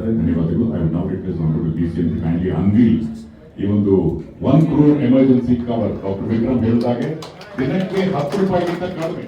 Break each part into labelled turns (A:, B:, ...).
A: now ಮಾಡ್ಬಿಟ್ಟು B C M kindly ಅಂಗಿ ಈ ಒಂದು one crore emergency cover doctor Vikram ಹೇಳಿದಾಗೆ ದಿನಕ್ಕೆ ಹತ್ತು ರೂಪಾಯಿಗಿಂತ ಕಡಿಮೆ.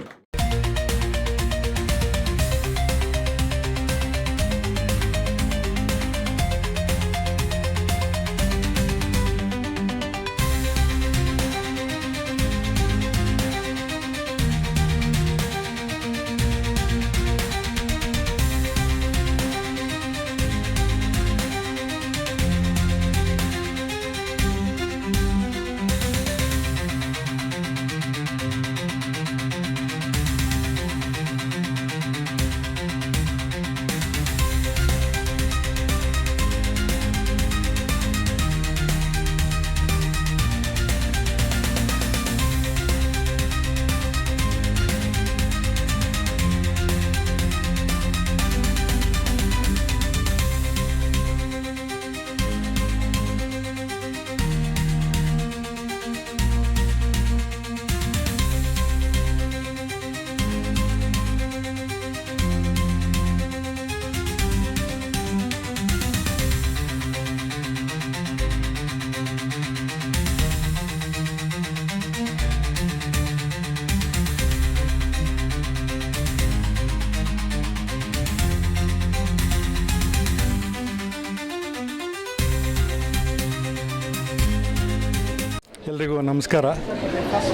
B: ಎಲ್ರಿಗೂ ನಮಸ್ಕಾರ.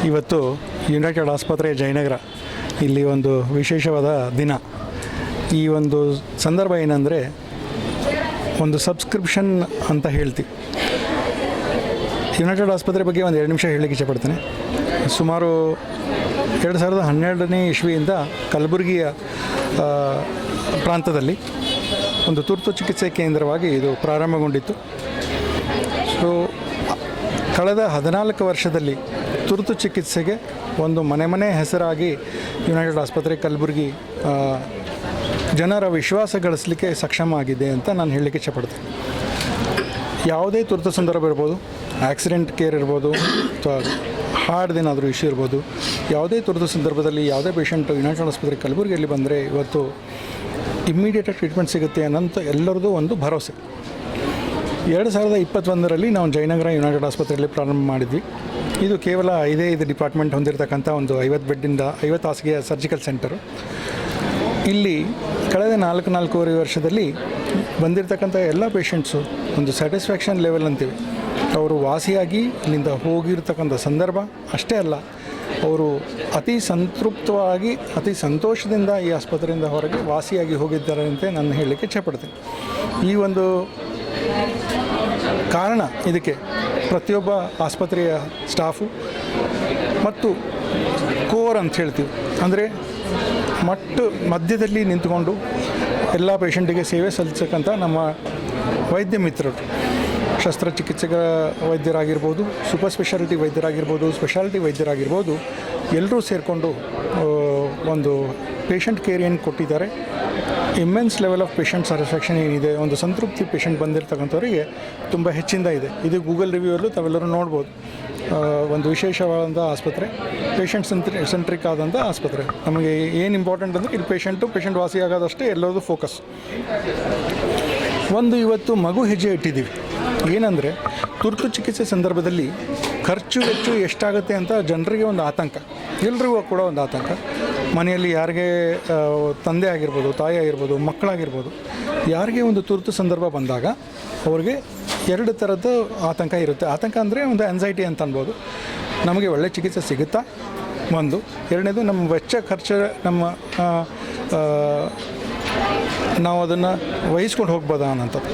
B: ಇವತ್ತು ಯುನೈಟೆಡ್ ಆಸ್ಪತ್ರೆ ಜಯನಗರ ಇಲ್ಲಿ ಒಂದು ವಿಶೇಷವಾದ ದಿನ. ಈ ಒಂದು ಸಂದರ್ಭ ಏನಂದರೆ, ಒಂದು ಸಬ್ಸ್ಕ್ರಿಪ್ಷನ್ ಅಂತ ಹೇಳ್ತೀವಿ ಯುನೈಟೆಡ್ ಆಸ್ಪತ್ರೆ ಬಗ್ಗೆ ಒಂದು ಎರಡು ನಿಮಿಷ ಹೇಳಲಿಕ್ಕೆ ಇಷ್ಟಪಡ್ತೇನೆ ಸುಮಾರು ಎರಡು ಸಾವಿರದ ಹನ್ನೆರಡನೇ ಇಸ್ವಿಯಿಂದ ಕಲಬುರಗಿಯ ಪ್ರಾಂತದಲ್ಲಿ ಒಂದು ತುರ್ತು ಚಿಕಿತ್ಸೆ ಕೇಂದ್ರವಾಗಿ ಇದು ಪ್ರಾರಂಭಗೊಂಡಿತ್ತು. ಸೊ ಕಳೆದ ಹದಿನಾಲ್ಕು ವರ್ಷದಲ್ಲಿ ತುರ್ತು ಚಿಕಿತ್ಸೆಗೆ ಒಂದು ಮನೆ ಮನೆ ಹೆಸರಾಗಿ ಯುನೈಟೆಡ್ ಆಸ್ಪತ್ರೆ ಕಲಬುರಗಿ ಜನರ ವಿಶ್ವಾಸ ಗಳಿಸಲಿಕ್ಕೆ ಸಕ್ಷಮ ಆಗಿದೆ ಅಂತ ನಾನು ಹೇಳಲಿಕ್ಕೆ ಇಷ್ಟಪಡ್ತೀನಿ. ಯಾವುದೇ ತುರ್ತು ಸಂದರ್ಭ ಇರ್ಬೋದು ಆಕ್ಸಿಡೆಂಟ್ ಕೇರ್ ಇರ್ಬೋದು, ಅಥವಾ ಹಾರ್ಡ್ದೇನಾದರೂ ಇಶ್ಯೂ ಇರ್ಬೋದು, ಯಾವುದೇ ತುರ್ತು ಸಂದರ್ಭದಲ್ಲಿ ಯಾವುದೇ ಪೇಷಂಟು ಯುನೈಟೆಡ್ ಆಸ್ಪತ್ರೆ ಕಲಬುರಗಿಯಲ್ಲಿ ಬಂದರೆ ಇವತ್ತು ಇಮ್ಮಿಡಿಯೇಟಾಗಿ ಟ್ರೀಟ್ಮೆಂಟ್ ಸಿಗುತ್ತೆ ಅನ್ನೋಂಥ ಎಲ್ಲರದ್ದು ಒಂದು ಭರವಸೆ. ಎರಡು ಸಾವಿರದ ಇಪ್ಪತ್ತೊಂದರಲ್ಲಿ ನಾವು ಜಯನಗರ ಯುನೈಟೆಡ್ ಆಸ್ಪತ್ರೆಯಲ್ಲಿ ಪ್ರಾರಂಭ ಮಾಡಿದ್ವಿ. ಇದು ಕೇವಲ ಐದೇ ಐದು ಡಿಪಾರ್ಟ್ಮೆಂಟ್ ಹೊಂದಿರತಕ್ಕಂಥ ಒಂದು ಐವತ್ತು ಬೆಡ್ಡಿಂದ ಐವತ್ತು ಹಾಸಿಗೆಯ ಸರ್ಜಿಕಲ್ ಸೆಂಟರು. ಇಲ್ಲಿ ಕಳೆದ ನಾಲ್ಕು ನಾಲ್ಕೂವರೆ ವರ್ಷದಲ್ಲಿ ಬಂದಿರತಕ್ಕಂಥ ಎಲ್ಲ ಪೇಷಂಟ್ಸು ಒಂದು ಸ್ಯಾಟಿಸ್ಫ್ಯಾಕ್ಷನ್ ಲೆವೆಲ್ ಅಂತೀವಿ. ಅವರು ವಾಸಿಯಾಗಿ ಇಲ್ಲಿಂದ ಹೋಗಿರ್ತಕ್ಕಂಥ ಸಂದರ್ಭ ಅಷ್ಟೇ ಅಲ್ಲ, ಅವರು ಅತಿ ಸಂತೃಪ್ತವಾಗಿ, ಅತಿ ಸಂತೋಷದಿಂದ ಈ ಆಸ್ಪತ್ರೆಯಿಂದ ಹೊರಗೆ ವಾಸಿಯಾಗಿ ಹೋಗಿದ್ದಾರೆ ಅಂತ ನಾನು ಹೇಳಲಿಕ್ಕೆ ಇಚ್ಛೆಪಡ್ತೀನಿ. ಈ ಒಂದು ಕಾರಣ ಇದಕ್ಕೆ ಪ್ರತಿಯೊಬ್ಬ ಆಸ್ಪತ್ರೆಯ ಸ್ಟಾಫು ಮತ್ತು ಕೋರ್ ಅಂತ ಹೇಳ್ತೀವಿ. ಅಂದರೆ ಮಟ್ಟು ಮಧ್ಯದಲ್ಲಿ ನಿಂತುಕೊಂಡು ಎಲ್ಲ ಪೇಷಂಟಿಗೆ ಸೇವೆ ಸಲ್ಲಿಸಕ್ಕಂಥ ನಮ್ಮ ವೈದ್ಯ ಮಿತ್ರರು. ಶಸ್ತ್ರಚಿಕಿತ್ಸಕ ವೈದ್ಯರಾಗಿರ್ಬೋದು, ಸೂಪರ್ ಸ್ಪೆಷಾಲಿಟಿ ವೈದ್ಯರಾಗಿರ್ಬೋದು ಸ್ಪೆಷಾಲಿಟಿ ವೈದ್ಯರಾಗಿರ್ಬೋದು, ಎಲ್ಲರೂ ಸೇರಿಕೊಂಡು ಒಂದು ಪೇಷಂಟ್ ಕೇರ್ ಕೊಟ್ಟಿದ್ದಾರೆ immense level of patient satisfaction ಏನಿದೆ, ಒಂದು ಸಂತೃಪ್ತಿ ಪೇಷಂಟ್ ಬಂದಿರತಕ್ಕಂಥವರಿಗೆ ತುಂಬ ಹೆಚ್ಚಿಂದ ಇದೆ. ಇದು ಗೂಗಲ್ ರಿವ್ಯೂವಲ್ಲೂ ತಾವೆಲ್ಲರೂ ನೋಡ್ಬೋದು. ಒಂದು ವಿಶೇಷವಾದಂಥ ಆಸ್ಪತ್ರೆ ಪೇಷಂಟ್ ಸೆಂಟ್ರಿ ಸೆಂಟ್ರಿಕ್ ಆದಂಥ ಆಸ್ಪತ್ರೆ. ನಮಗೆ ಏನು ಇಂಪಾರ್ಟೆಂಟ್ ಅಂದರೆ ಇಲ್ಲಿ ಪೇಷಂಟು ಪೇಷಂಟ್ ವಾಸಿ ಆಗೋದಷ್ಟೇ ಎಲ್ಲರದು ಫೋಕಸ್ ಒಂದು ಇವತ್ತು ಮಗು ಹೆಜ್ಜೆ ಇಟ್ಟಿದ್ದೀವಿ. ಏನಂದರೆ, ತುರ್ತು ಚಿಕಿತ್ಸೆ ಸಂದರ್ಭದಲ್ಲಿ ಖರ್ಚು ವೆಚ್ಚು ಎಷ್ಟಾಗುತ್ತೆ ಅಂತ ಜನರಿಗೆ ಒಂದು ಆತಂಕ. ಎಲ್ರಿಗೂ ಕೂಡ ಒಂದು ಆತಂಕ. ಮನೆಯಲ್ಲಿ ಯಾರಿಗೆ ತಂದೆ ಆಗಿರ್ಬೋದು, ತಾಯಿ ಆಗಿರ್ಬೋದು, ಮಕ್ಕಳಾಗಿರ್ಬೋದು, ಯಾರಿಗೆ ಒಂದು ತುರ್ತು ಸಂದರ್ಭ ಬಂದಾಗ ಅವ್ರಿಗೆ ಎರಡು ಥರದ್ದು ಆತಂಕ ಇರುತ್ತೆ. ಆತಂಕ ಅಂದರೆ ಒಂದು ಆ್ಯನ್ಸೈಟಿ ಅಂತ ಅನ್ಬೋದು. ನಮಗೆ ಒಳ್ಳೆ ಚಿಕಿತ್ಸೆ ಸಿಗುತ್ತಾ? ಒಂದು. ಎರಡನೇದು, ನಮ್ಮ ವೆಚ್ಚ ಖರ್ಚು ನಮ್ಮ ನಾವು ಅದನ್ನು ವಹಿಸ್ಕೊಂಡು ಹೋಗ್ಬೋದಾ ಅನ್ನೋಂಥದ್ದು.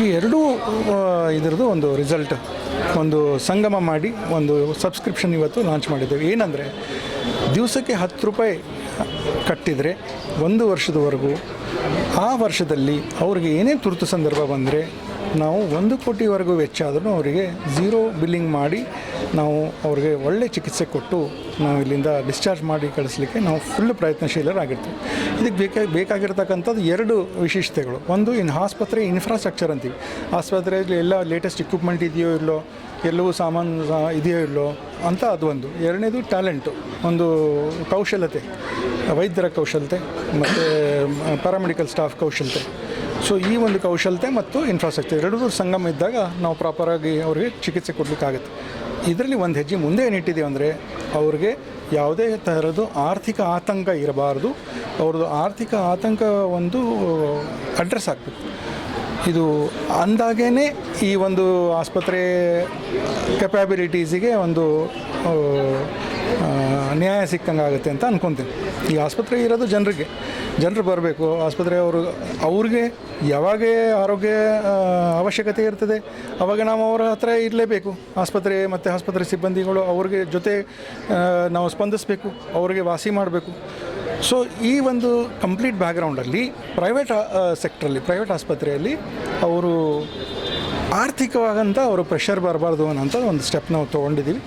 B: ಈ ಎರಡೂ ಇದರದ್ದು ಒಂದು ರಿಸಲ್ಟ್ ಒಂದು ಸಂಗಮ ಮಾಡಿ, ಒಂದು ಸಬ್ಸ್ಕ್ರಿಪ್ಷನ್ ಇವತ್ತು ಲಾಂಚ್ ಮಾಡಿದ್ದೇವೆ. ಏನಂದರೆ ದಿವಸಕ್ಕೆ ಹತ್ತು ರೂಪಾಯಿ ಕಟ್ಟಿದರೆ ಒಂದು ವರ್ಷದವರೆಗೂ ಆ ವರ್ಷದಲ್ಲಿ ಅವ್ರಿಗೆ ಏನೇ ತುರ್ತು ಸಂದರ್ಭ ಬಂದರೆ ನಾವು ಒಂದು ಕೋಟಿವರೆಗೂ ವೆಚ್ಚ ಆದರೂ ಅವರಿಗೆ ಝೀರೋ ಬಿಲ್ಲಿಂಗ್ ಮಾಡಿ ನಾವು ಅವ್ರಿಗೆ ಒಳ್ಳೆ ಚಿಕಿತ್ಸೆ ಕೊಟ್ಟು ನಾವು ಇಲ್ಲಿಂದ ಡಿಸ್ಚಾರ್ಜ್ ಮಾಡಿ ಕಳಿಸ್ಲಿಕ್ಕೆ ನಾವು ಫುಲ್ ಪ್ರಯತ್ನಶೀಲರಾಗಿರ್ತೀವಿ. ಇದಕ್ಕೆ ಬೇಕಾಗಿ ಬೇಕಾಗಿರ್ತಕ್ಕಂಥದ್ದು ಎರಡು ವಿಶೇಷತೆಗಳು. ಒಂದು ಇನ್ನು ಆಸ್ಪತ್ರೆ ಇನ್ಫ್ರಾಸ್ಟ್ರಕ್ಚರ್ ಅಂತೀವಿ. ಆಸ್ಪತ್ರೆಯಲ್ಲಿ ಎಲ್ಲ ಲೇಟೆಸ್ಟ್ ಇಕ್ವಿಪ್ಮೆಂಟ್ ಇದೆಯೋ ಇಲ್ಲೋ, ಎಲ್ಲವೂ ಸಾಮಾನು ಇದೆಯೋ ಇಲ್ಲೋ, ಅಂತ ಅದು ಒಂದು. ಎರಡನೇದು ಟ್ಯಾಲೆಂಟು ಒಂದು ಕೌಶಲ್ಯತೆ ವೈದ್ಯರ ಕೌಶಲತೆ, ಮತ್ತು ಪ್ಯಾರಾಮೆಡಿಕಲ್ ಸ್ಟಾಫ್ ಕೌಶಲತೆ. ಸೊ ಈ ಒಂದು ಕೌಶಲತೆ ಮತ್ತು ಇನ್ಫ್ರಾಸ್ಟ್ರಕ್ಚರ್ ಎರಡೂ ಸಂಗಮ ಇದ್ದಾಗ ನಾವು ಪ್ರಾಪರಾಗಿ ಅವರಿಗೆ ಚಿಕಿತ್ಸೆ ಕೊಡಲಿಕ್ಕಾಗುತ್ತೆ. ಇದರಲ್ಲಿ ಒಂದು ಹೆಜ್ಜೆ ಮುಂದೆ ಏನಿಟ್ಟಿದೆ ಅಂದರೆ ಅವ್ರಿಗೆ ಯಾವುದೇ ಥರದ್ದು ಆರ್ಥಿಕ ಆತಂಕ ಇರಬಾರ್ದು. ಅವ್ರದ್ದು ಆರ್ಥಿಕ ಆತಂಕ ಒಂದು ಅಡ್ರೆಸ್ ಆಗಬೇಕು. ಇದು ಅಂದಾಗೇ ಈ ಒಂದು ಆಸ್ಪತ್ರೆ ಕೆಪ್ಯಾಬಿಲಿಟೀಸಿಗೆ ಒಂದು ನ್ಯಾಯ ಸಿಕ್ಕಂಗೆ ಆಗುತ್ತೆ ಅಂತ ಅಂದ್ಕೊತೀನಿ ಈ ಆಸ್ಪತ್ರೆ ಇರೋದು ಜನರಿಗೆ. ಜನರು ಬರಬೇಕು. ಆಸ್ಪತ್ರೆ ಅವರು, ಅವ್ರಿಗೆ ಯಾವಾಗ ಆರೋಗ್ಯ ಅವಶ್ಯಕತೆ ಇರ್ತದೆ, ಅವಾಗ ನಾವು ಅವರ ಹತ್ರ ಇರಲೇಬೇಕು. ಆಸ್ಪತ್ರೆ ಮತ್ತು ಆಸ್ಪತ್ರೆ ಸಿಬ್ಬಂದಿಗಳು ಅವ್ರಿಗೆ ಜೊತೆ ನಾವು ಸ್ಪಂದಿಸಬೇಕು, ಅವರಿಗೆ ವಾಸಿ ಮಾಡಬೇಕು. ಸೊ ಈ ಒಂದು ಕಂಪ್ಲೀಟ್ ಬ್ಯಾಕ್ಗ್ರೌಂಡಲ್ಲಿ ಪ್ರೈವೇಟ್ ಸೆಕ್ಟ್ರಲ್ಲಿ ಪ್ರೈವೇಟ್ ಆಸ್ಪತ್ರೆಯಲ್ಲಿ ಅವರು ಆರ್ಥಿಕವಾಗಂತ ಅವರು ಪ್ರೆಷರ್ ಬರಬಾರ್ದು ಅನ್ನೋಂಥ ಒಂದು ಸ್ಟೆಪ್ ನಾವು ತೊಗೊಂಡಿದ್ದೀವಿ.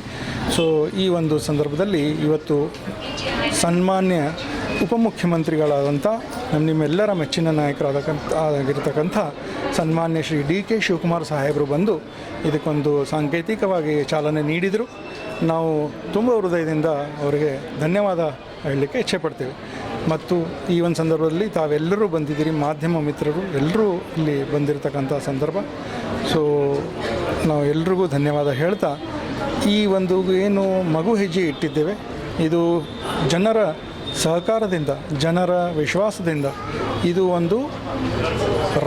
B: ಸೊ ಈ ಒಂದು ಸಂದರ್ಭದಲ್ಲಿ ಇವತ್ತು ಸನ್ಮಾನ್ಯ ಉಪಮುಖ್ಯಮಂತ್ರಿಗಳಾದಂಥ ನಮ್ಮ ನಿಮ್ಮೆಲ್ಲರ ಮೆಚ್ಚಿನ ನಾಯಕರಾದಕ್ಕಂಥ ಸನ್ಮಾನ್ಯ ಶ್ರೀ ಡಿ ಕೆ ಶಿವಕುಮಾರ್ ಸಾಹೇಬರು ಬಂದು ಇದಕ್ಕೊಂದು ಸಾಂಕೇತಿಕವಾಗಿ ಚಾಲನೆ ನೀಡಿದರು. ನಾವು ತುಂಬ ಹೃದಯದಿಂದ ಅವರಿಗೆ ಧನ್ಯವಾದ ಹೇಳಲಿಕ್ಕೆ ಇಚ್ಛೆ ಇಚ್ಛೆಪಡ್ತೇವೆ ಮತ್ತು ಈ ಒಂದು ಸಂದರ್ಭದಲ್ಲಿ ತಾವೆಲ್ಲರೂ ಬಂದಿದ್ದೀರಿ, ಮಾಧ್ಯಮ ಮಿತ್ರರು ಎಲ್ಲರೂ ಇಲ್ಲಿ ಬಂದಿರತಕ್ಕಂಥ ಸಂದರ್ಭ. ಸೊ ನಾವು ಎಲ್ರಿಗೂ ಧನ್ಯವಾದ ಹೇಳ್ತಾ, ಈ ಒಂದು ಏನು ಮಗು ಹೆಜ್ಜೆ ಇಟ್ಟಿದ್ದೇವೆ. ಇದು ಜನರ ಸಹಕಾರದಿಂದ, ಜನರ ವಿಶ್ವಾಸದಿಂದ ಇದು ಒಂದು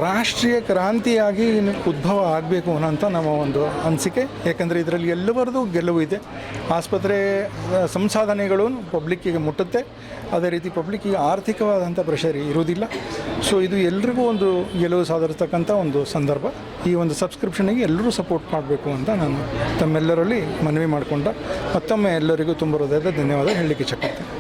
B: ರಾಷ್ಟ್ರೀಯ ಕ್ರಾಂತಿಯಾಗಿ ಉದ್ಭವ ಆಗಬೇಕು ಅನ್ನೋಂಥ ನಮ್ಮ ಒಂದು ಅನಿಸಿಕೆ. ಯಾಕಂದರೆ ಇದರಲ್ಲಿ ಎಲ್ಲವರದು ಗೆಲುವು ಇದೆ. ಆಸ್ಪತ್ರೆ ಸಂಸಾಧನೆಗಳು ಪಬ್ಲಿಕ್ಕಿಗೆ ಮುಟ್ಟುತ್ತೆ. ಅದೇ ರೀತಿ ಪಬ್ಲಿಕ್ಕಿಗೆ ಆರ್ಥಿಕವಾದಂಥ ಪ್ರೆಷರ್ ಇರುವುದಿಲ್ಲ. ಸೊ ಇದು ಎಲ್ರಿಗೂ ಒಂದು ಗೆಲುವು ಸಾಧಿರ್ತಕ್ಕಂಥ ಒಂದು ಸಂದರ್ಭ. ಈ ಒಂದು ಸಬ್ಸ್ಕ್ರಿಪ್ಷನಿಗೆ ಎಲ್ಲರೂ ಸಪೋರ್ಟ್ ಮಾಡಬೇಕು ಅಂತ ನಾನು ತಮ್ಮೆಲ್ಲರಲ್ಲಿ ಮನವಿ ಮಾಡಿಕೊಂಡ ಮತ್ತೊಮ್ಮೆ ಎಲ್ಲರಿಗೂ ತುಂಬ ಹೃದಯದ ಧನ್ಯವಾದ ಹೇಳಲಿಕ್ಕೆ ಇಚ್ಛಪಡ್ತೇನೆ